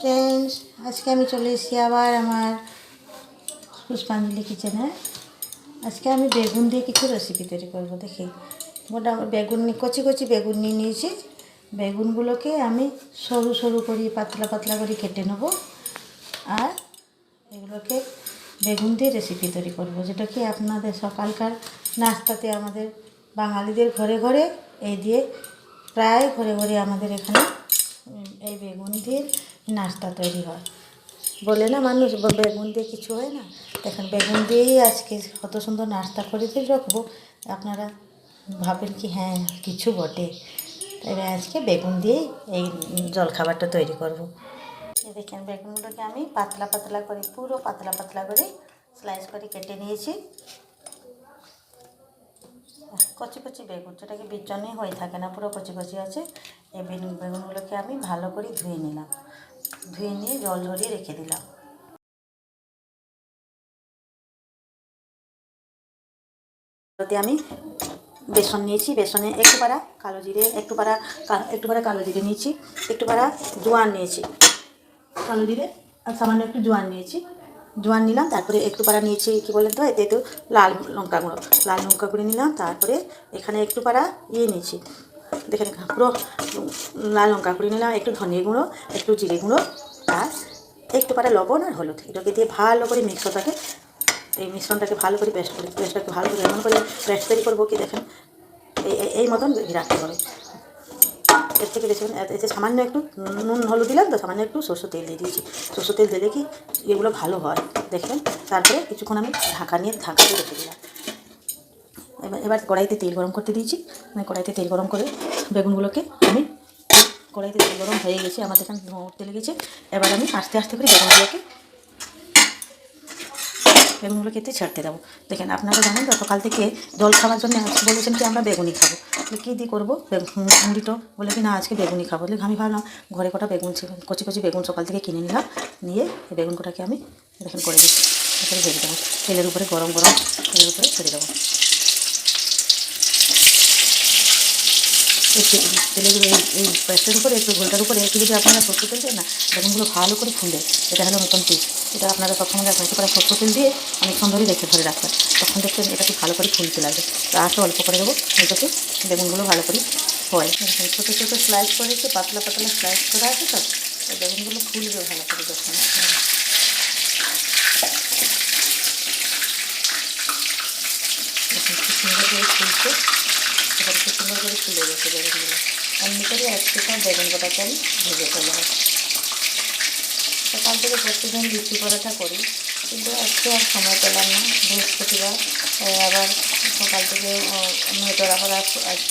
Friends আজকে আমি চলে এসেছি আবার আমার পুষ্পাঞ্জলি কিচেনে আজকে আমি বেগুন দিয়ে কিছু রেসিপি তৈরি করব, দেখি। গোটা বেগুন কচি কচি বেগুন নিয়ে নিয়েছি। বেগুনগুলোকে আমি সরু সরু করে, পাতলা পাতলা করে কেটে নেব। আর এগুলোকে বেগুন দিয়ে রেসিপি তৈরি করব, যেটা কি আপনাদের সকালকার নাস্তাতে আমাদের বাঙালিদের ঘরে ঘরে, এই দিয়ে প্রায় ঘরে ঘরে আমাদের এখানে এই বেগুন দিয়ে নাস্তা তৈরি হয়। বলে না মানুষ বেগুন দিয়ে কিছু হয় না? দেখেন বেগুন দিয়েই আজকে কত সুন্দর নাস্তা করে দিয়ে রাখব। আপনারা ভাবেন কি হ্যাঁ কিছু বটে। তাই আজকে বেগুন দিয়েই এই জলখাবারটা তৈরি করব। দেখেন বেগুনগুলোকে আমি পাতলা পাতলা করে, পুরো পাতলা পাতলা করে স্লাইস করে কেটে নিয়েছি। কচি কচি বেগুন, যেটাকে বিচনে হয়ে থাকে না, পুরো কচি কচি আছে। এই বেগুনগুলোকে আমি ভালো করে ধুয়ে নিলাম। ধুয়ে নিয়ে জল ঝরিয়ে রেখে দিলাম। এতে আমি বেসন নিয়েছি, বেসনে একটু পারা কালো জিরে, একটু কা- একটু পারা কালো জিরে নিয়েছি, একটু পারা জোয়ান নিয়েছি। কালো জিরে আর সামান্য একটু জোয়ান নিয়েছি। জোয়ান নিলাম, তারপরে একটু পারা নিয়েছি, কী বলেন তো, এতে একটু লাল লঙ্কা গুঁড়ো, লাল লঙ্কা গুঁড়ো নিলাম, তারপরে এখানে একটু পারা ইয়ে নিয়েছি। দেখেন পুরো লাল লঙ্কা গুঁড়ো নিলাম, একটু ধনিয়া গুঁড়ো, একটু জিরে গুঁড়ো আর একটু পারা লবণ আর হলুদ, এটাকে দিয়ে ভালো করে মিক্স মিক্সটাকে এই মিশ্রণটাকে ভালো করে পেস্ট করি পেস্টটাকে ভালো করে এমন করে পেস্ট তৈরি করব কি দেখেন, এই, এই- মতন রাখতে হবে। এর থেকে বেশি এতে সামান্য একটু নুন হলুদ দিলাম তো, সামান্য একটু সরষের তেল দিয়ে দিয়েছি। সরষের তেল দিলে কি এগুলো ভালো হয় দেখবেন তারপরে কিছুক্ষণ আমি ঢাকা নিয়ে ঢাকা দিয়ে রেখে দিলাম। এবার এবার কড়াইতে তেল গরম করতে দিয়েছি। মানে কড়াইতে তেল গরম করে বেগুনগুলোকে আমি কড়াইতে তেল গরম হয়ে গেছে আমাদের এখানে ধোঁয়া উঠতে লেগেছে, এবার আমি আস্তে আস্তে করে বেগুনগুলোকে বেগুনগুলো কেটে ছাড়তে দেবো। দেখেন, আপনারা জানেন তো সকাল থেকে জল খাওয়ার জন্য বলেছেন কি আমরা বেগুনি খাব। কী দিয়ে করব? মুড়ি তো বলে কি, না, আজকে বেগুনি খাব। বলে আমি ভাবলাম, ঘরে কটা বেগুন কচি কচি বেগুন সকাল থেকে কিনে নিলাম, নিয়ে এই বেগুন কটাকে আমি দেখেন করে দিচ্ছি। ভেজে দেবো। তেলের উপরে গরম গরম তেলের উপরে ছেড়ে দেবো। এই তে- তেলের এই- পেস্টের উপরে, একটু ঘোলটার উপরে, একটু যদি আপনারা সরষে তেল দেন না, বেগুনগুলো ভালো করে ফুলে। এটা হলো নতুন টিপস এটা আপনারা সবসময় রাখবেন একটু করে সরষে তেল দিয়ে অনেকক্ষণ ধরে রেখে ধরে রাখবেন। তখন দেখবেন এটাকে ভালো করে ফুলতে লাগবে। তো আরটা অল্প করে দেবো এটাকে বেগুনগুলো ভালো করে হয়। ছোটো ছোটো স্লাইস করেছে পাতলা পাতলা স্লাইস করা আছে তো বেগুনগুলো ফুলবে ভালো করে যখন। খুব সুন্দর করে খুব সুন্দর করে ফুলে গেছে বেগুনগুলো। এমনি করে, এক সেখান বেগুন গোটাকে আমি ভেজে ফেলা সকাল থেকে প্রতিদিন লুচি পরোটা করি, কিন্তু আজকে আর সময় পেলাম না। বৃহস্পতিবার আবার সকাল থেকে মেয়েটার আবার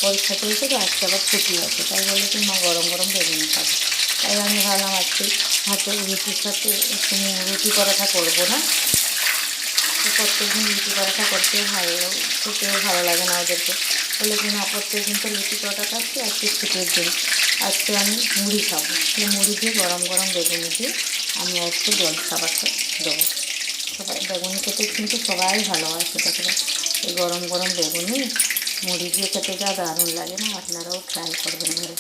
পরীক্ষা চলছে তো আজকে আবার ছুটি আছে, তাই বলে কি মা, গরম গরম বেগুন খাবে। তাই আমি ভাবলাম, আজকে হাতে রুটির সাথে একটু রুটি পরোটা করব না। প্রত্যেকদিন রুটি পরোটা করতে ভালো খেতেও ভালো লাগে না ওদেরকে। বলে কি না কিন্তু লুচি পরোটা খাচ্ছি আজকে ছুটির দিন আজকে আমি মুড়ি খাব। সেই মুড়ি দিয়ে গরম গরম বেগুনি দিয়ে আমি আজকে জল খাবারটা দেবো। সবাই, বেগুনি খেতে কিন্তু সবাই ভালোবাসে দেখবে এই গরম গরম বেগুনি মুড়ি দিয়ে খেতে যা দারুণ লাগে না, আপনারাও ট্রাই করবেন ঘরে।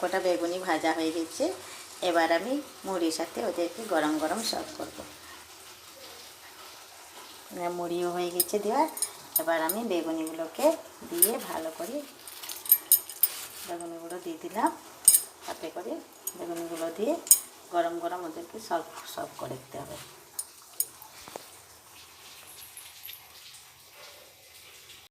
কটা বেগুনি ভাজা হয়ে গেছে, এবার আমি মুড়ির সাথে ওদেরকে গরম গরম সার্ভ করব। এবার মুড়িও হয়ে গেছে দেওয়ার, এবার আমি বেগুনিগুলোকে দিয়ে ভালো করে বেগুনিগুলো দিয়ে দিলাম। হাতে করে বেগুনিগুলো দিয়ে গরম গরম ওদেরকে সার্ভ সার্ভ করে দিতে হবে।